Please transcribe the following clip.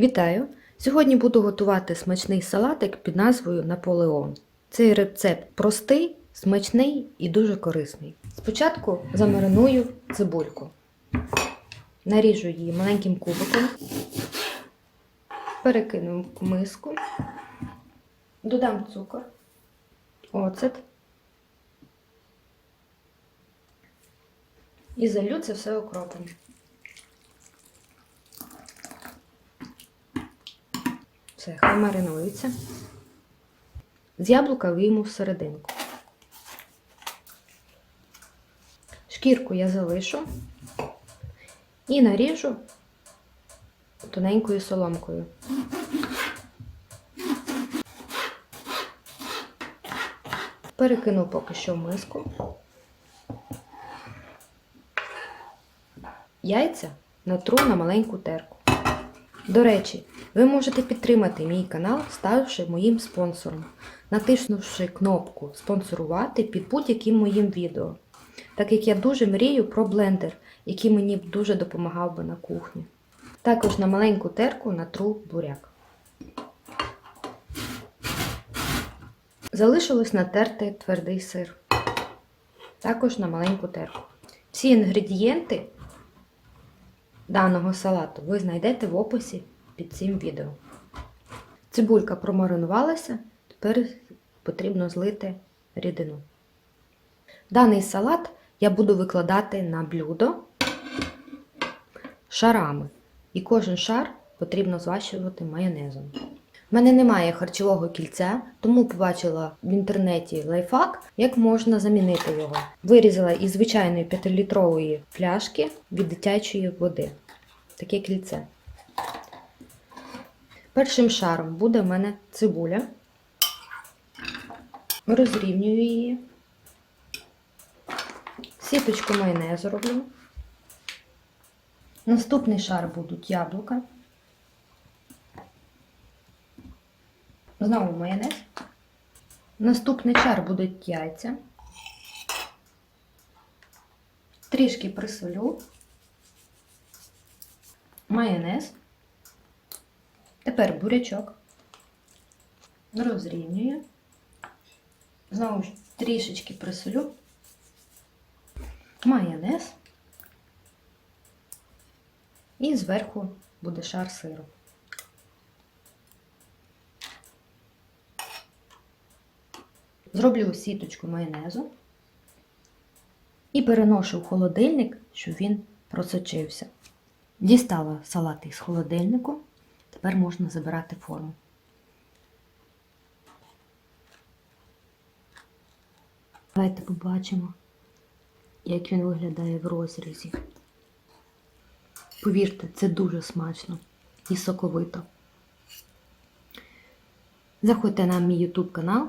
Вітаю! Сьогодні буду готувати смачний салатик під назвою Наполеон. Цей рецепт простий, смачний і дуже корисний. Спочатку замариную цибульку. Наріжу її маленьким кубиком, перекину в миску, додам цукор, оцет і залю це все окропом. Все, хай маринується. З яблука вийму всерединку. Шкірку я залишу і наріжу тоненькою соломкою. Перекину поки що в миску. Яйця натру на маленьку терку. До речі, ви можете підтримати мій канал, ставши моїм спонсором, натиснувши кнопку Спонсорувати під будь-яким моїм відео, так як я дуже мрію про блендер, який мені б дуже допомагав би на кухні. Також на маленьку терку натру буряк. Залишилось натерти твердий сир. Також на маленьку терку. Всі інгредієнти даного салату ви знайдете в описі під цим відео. Цибулька промаринувалася, тепер потрібно злити рідину. Даний салат я буду викладати на блюдо шарами. І кожен шар потрібно зващувати майонезом. У мене немає харчового кільця, тому побачила в інтернеті лайфхак, як можна замінити його. Вирізала із звичайної 5-літрової пляшки від дитячої води. Таке кільце. Першим шаром буде в мене цибуля. Розрівнюю її. Сіточку майонезу роблю. Наступний шар будуть яблука. Знову майонез. Наступний шар будуть яйця. Трішки присолю. Майонез. Тепер бурячок. Розрівнюю. Знову ж трішечки присолю. Майонез. І зверху буде шар сиру. Зроблю сіточку майонезу і переношу в холодильник, щоб він просочився. Дістала салат із холодильнику, тепер можна забирати форму. Давайте побачимо, як він виглядає в розрізі. Повірте, це дуже смачно і соковито. Заходьте на мій YouTube канал,